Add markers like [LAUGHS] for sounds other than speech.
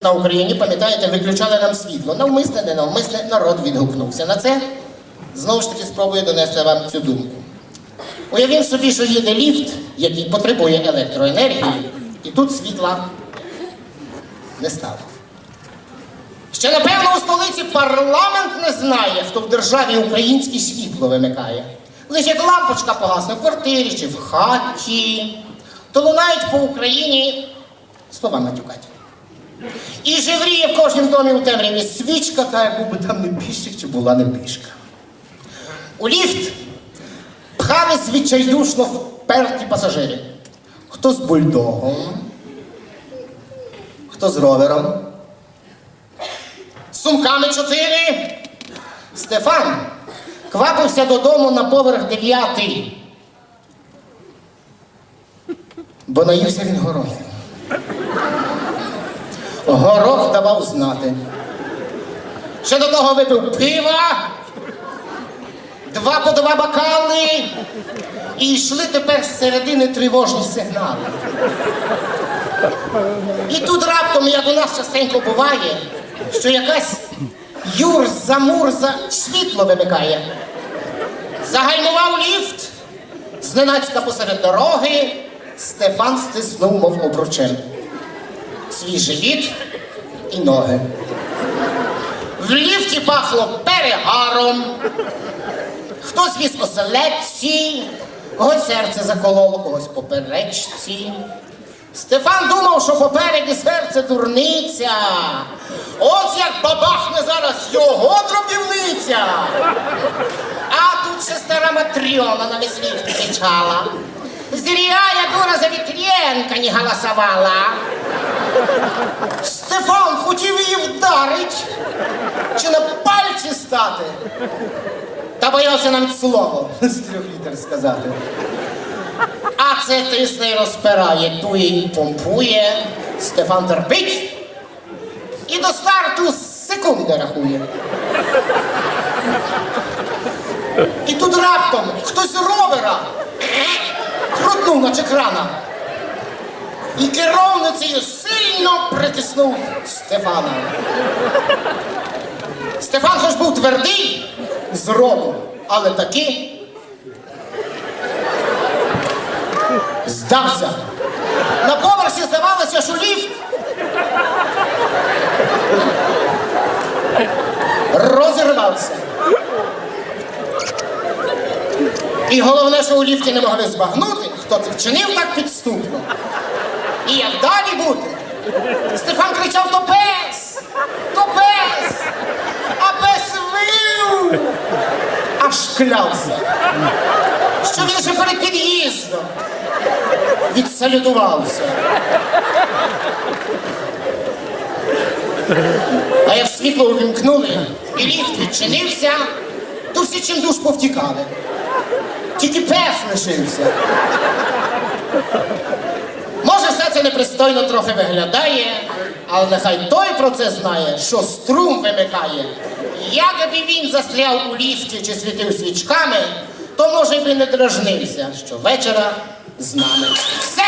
на Україні, пам'ятаєте, виключали нам світло. Навмисне, не навмисне, народ відгукнувся на це. Знову ж таки спробую донести вам цю думку. Уявімо собі, що їде ліфт, який потребує електроенергії, і тут світла не стало. Ще напевно у столиці парламент не знає, хто в державі українське світло вимикає. Лише як лампочка погасне в квартирі чи в хаті, то лунають по Україні слова матюкаті. І живріє в кожнім домі у темряві свічка, та як би там не піщик чи була не пішка. У ліфт пхались відчайдушно вперті пасажири. Хто з бульдогом, хто з ровером. Сумками чотири. Стефан квапився додому на поверх дев'ятий. Бо наївся він гороху. Горох давав знати. Ще до того випив пива, два по два бокали, і йшли тепер з середини тривожні сигнали. І тут раптом, як у нас частенько буває, що якась юрза-мурза світло вимикає. Загальмував ліфт, зненацька посеред дороги, Стефан стиснув, мов обручем. Свій живіт і ноги. В ліфті пахло перегаром. Хтось віз оселедці, когось серце закололо, когось поперечці. Стефан думав, що попереді серце дурниця. Ось як бабахне зараз його дробівниця. А тут ще стара Матрьона на весь кричала. Зря я дура за Вітрєнка не голосувала. Стефан хотів її вдарить чи на пальці стати. Та боявся навіть слово [LAUGHS] з трьох літер сказати. А це тисне й розпирає, дує і помпує. Стефан терпить і до старту секунди рахує. І тут раптом хтось ровера [LAUGHS] крутнув наче крана. І керовницею сильно притиснув Стефана. Стефан хоч був твердий з роду, але таки здався. На поверсі здавалося, що ліфт розірвався. І головне, що у ліфті не могли збагнути, хто це вчинив так підступно. І як далі бути? Стефан кричав то пес! То пес! А пес вив! Аж клявся, що він же перед під'їздом відсалютувався. А як світло увімкнули і ліфт відчинився, то всі чим душ повтікали. Тільки пес лишився. Це непристойно трохи виглядає, але нехай той про це знає, що струм вимикає. Як би він застряв у ліфті чи світив свічками, то може би не дражнився, що вечора з нами. Все!